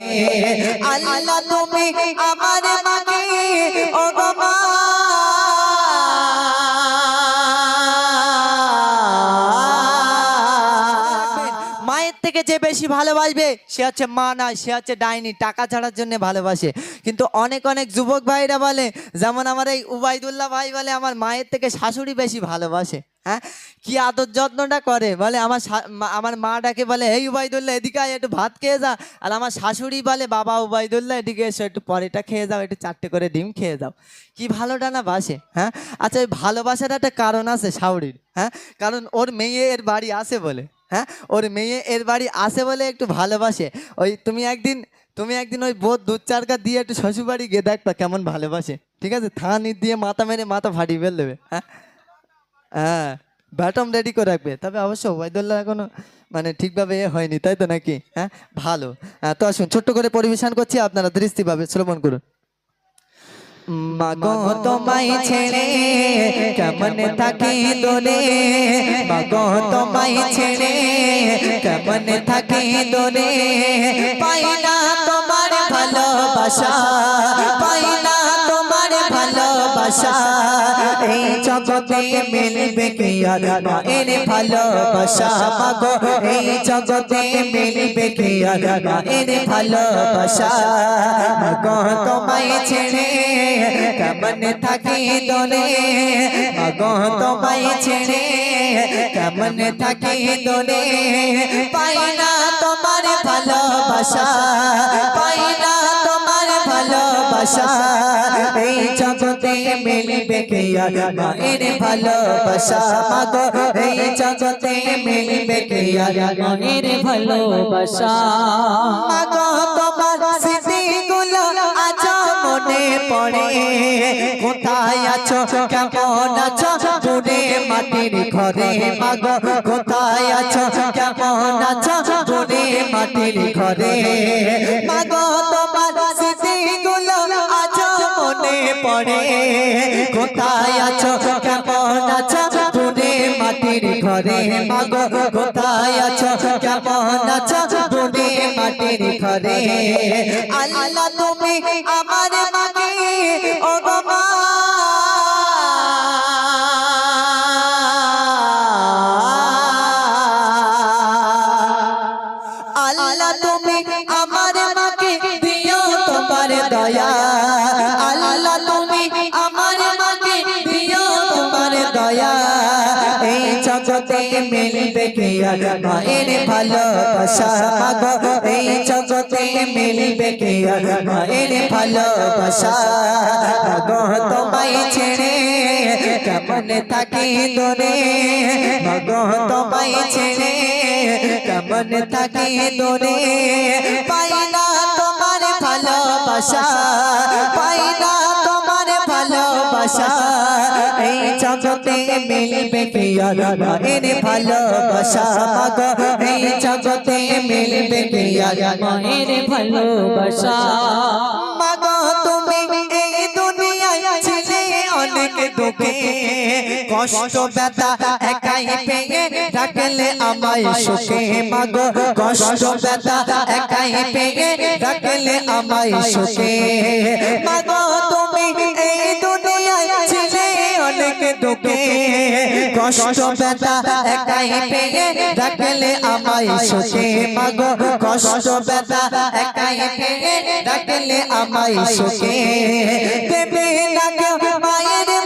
আল্লাহ তুমি আমার মাকে, ও মা। মায়ের থেকে যে বেশি ভালোবাসবে, সে হচ্ছে মা নয়, সে হচ্ছে ডাইনি। টাকা ছাড়ার জন্য ভালোবাসে। কিন্তু অনেক অনেক যুবক ভাইরা বলে, যেমন আমার এই উবাইদুল্লাহ ভাই বলে, আমার মায়ের থেকে শাশুড়ি বেশি ভালোবাসে। হ্যাঁ? কি আদর যত্নটা করে? বলে আমার আমার মাটাকে বলে এই উবাইদুল্লাহ, এদিকে আয়, একটু ভাত খেয়ে যা। আর আমার শাশুড়ি বলে, বাবা উবাইদুল্লাহ, এদিকে এসো, একটু পরেটা খেয়ে যাও, একটু চারটে করে ডিম খেয়ে যাও। কি ভালোটা না বাসে হ্যাঁ? আচ্ছা ওই ভালোবাসার একটা কারণ আছে শাশুড়ির হ্যাঁ? কারণ ওর মেয়ে এর বাড়ি আসে বলে হ্যাঁ? ওর মেয়ে এর বাড়ি আসে বলে একটু ভালোবাসে। ওই তুমি একদিন তুমি একদিন ওই বোধ দুধ চারকা দিয়ে একটু শ্বশুরবাড়ি গিয়ে দেখবা কেমন ভালোবাসে। ঠিক আছে? থানি দিয়ে মাথা মেরে মাথা ফাটিয়ে ফেল দেবে হ্যাঁ? হ্যাঁ। ব্যাটম রেডি করে রাখবে। তবে অবশ্য ওবায়দুল্লাহ এখনও মানে ঠিকভাবে হয়নি, তাই তো নাকি? হ্যাঁ ভালো। তো আসুন, ছোট্ট করে পরিবেশন করছি, আপনারা দৃষ্টিভাবে শ্রবণ করুন। মাগো তোমায় ছেড়ে কেমন থাকি দোলে? মাগো তোমায় ছেড়ে কেমন থাকি দোলে? তোমার ভালোবাসা ভালোবাসা। এই জগতে মিলবে কি আর মায়ের ভালোবাসা? মাগো, এই জগতে মিলবে কি আর মায়ের ভালোবাসা? মাগো, তোমায় ছেড়ে কেমন থাকি দোলে? মাগো, তোমায় ছেড়ে কেমন থাকি দোলে? পাই না তোমার ভালোবাসা, পাই না ভালোবাসা, এই জগতে মিলবে কে? আর মায়ের ভালোবাসা, মাগো, এই জগতে মিলবে কে? আর মায়ের ভালোবাসা। মাগো, তোমার স্মৃতিগুলো আজ মনে পড়ে। কোথায় আছো? কেমন আছো? দূরে মাটির ঘরে। মাগো, কোথায় আছো? কেমন আছো? দূরে মাটির ঘরে। মাগো, তোমার পড়ে কোথায় আছো? কেমন আছো? তুমি মাটির ঘরে মাগো, কোথায় আছো? কেমন আছো? তুমি মাটির ঘরে। আল্লাহ তুমি আমার মাকে জগতে মিলবে কি আর মায়ের ভালোবাসা মাগো, এই জগতে মিলবে কি আর মায়ের ভালোবাসা মাগো, তোমায় ছেড়ে কেমন থাকি দোরে? মাগো, তোমায় ছেড়ে কেমন থাকি দোরে? পাই না তোমার ভালোবাসা, পাই না ভালোবাসা। এই জগতে মিলবে আর মায়ের ভালোবাসা। মাগো, এই জগতে মিলবে আর মায়ের ভালোবাসা। মাগো, তুমি এই দুনিয়ায় ছিলে অনেক দুঃখে। কষ্ট, ব্যথা একাই পেয়ে রাখলে আমায় সুখে। মাগো, কষ্ট, ব্যথা একাই পেয়ে রাখলে আমায় সুখে। মাগো, তুমি এই দুনিয়ায় ছিলে দুঃখে কষ্ট ব্যথা একাই পেয়ে রাখলে আমায় সুখে মাগো, কষ্ট ব্যথা একাই পেয়ে রাখলে মায়ের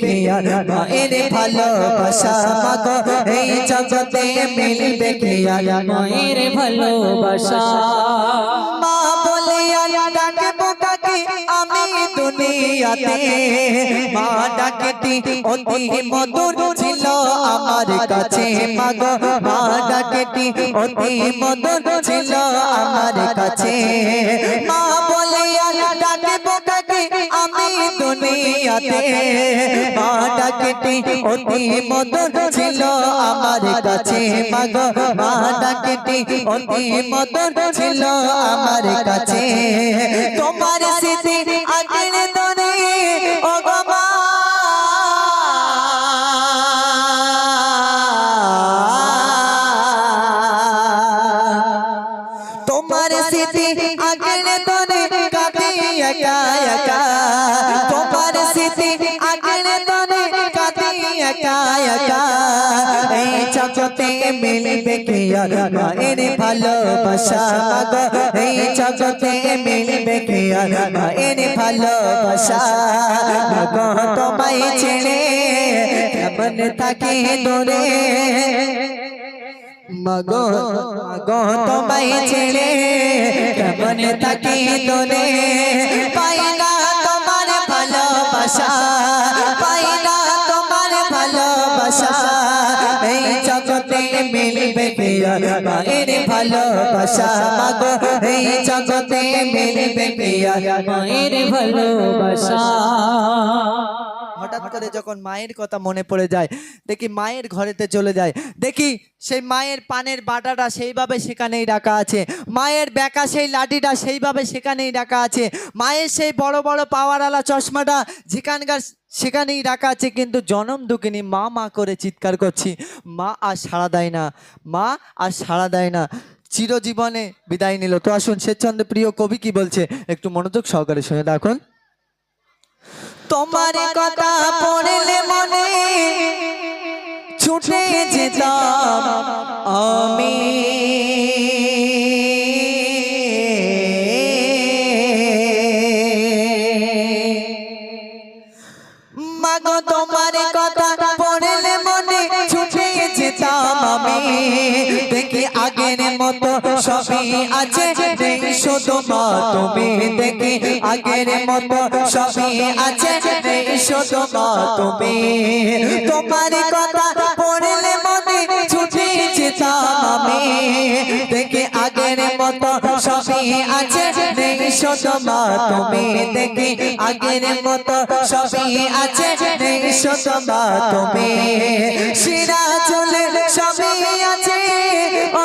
মিলবে কি আর মায়ের ভালোবাসা মাগো? এই জগতে মিলবে কি আর মায়ের ভালোবাসা? মা বলে আর ডাকে বোকাকে আমি দুনিয়াতে। মা ডাকেটি অতি মধুর ছিল আমার কাছে মাগো। মা ডাকেটি অতি মধুর ছিল আমার কাছে। মা বলে আর ডাকে বোকাকে আমি দুনিয়া দুনিয়াতে মাটা কেটে অতি মদন ছিল আমার কাছে। মাগ মাটা কেটে অতি মদন ছিল আমার কাছে। তোমার জগতে মিলবে কি আর মায়ের ভালোবাসা? গো এই জগতে মিলবে কি আর মায়ের ভালোবাসা? গো তোমায় ছেড়ে কেমন থাকে দূরে? মগো মগো, তোমায় ছেড়ে কেমন থাকি তোরে পাই আর মায়ের ভালোবাসা মগো এই জগতে মিলবে আর মায়ের ভালোবাসা। হঠাৎ করে যখন মায়ের কথা মনে পড়ে যায় দেখি মায়ের ঘরেতে চলে যায়। দেখি সেই মায়ের পানের বাটাটা সেইভাবে সেখানেই রাখা আছে। মায়ের বেকা সেই লাঠিটা সেইভাবে সেখানেই রাখা আছে। মায়ের সেই বড় বড় পাওয়ারওয়ালা চশমাটা যেখানকার সেখানেই রাখা আছে। কিন্তু জনম দুঃখিনী মা মা করে চিৎকার করছি মা আর সাড়া দেয় না মা আর সাড়া দেয় না চিরজীবনে বিদায় নিল। তো আসুন স্বেচ্ছন্দ প্রিয় কবি কি বলছে? একটু মনোযোগ সহকারে শুনে দেখুন। তোমার কথা পড়লে মনে ছুটে যেতাম। আমি সবই আছে। শুধু মা, তুমি দেখি, আগের মতো সবই আছে। শুধু মা, তুমি তোমার কথা পড়লে মনে ছুটে যেতাম আমি। দেখি, আগের মতো সবই আছে। শুধু মা, তুমি দেখি, আগের মতো সবই আছে। শুধু মা, তুমি শিরা চলে সবই আছে। ও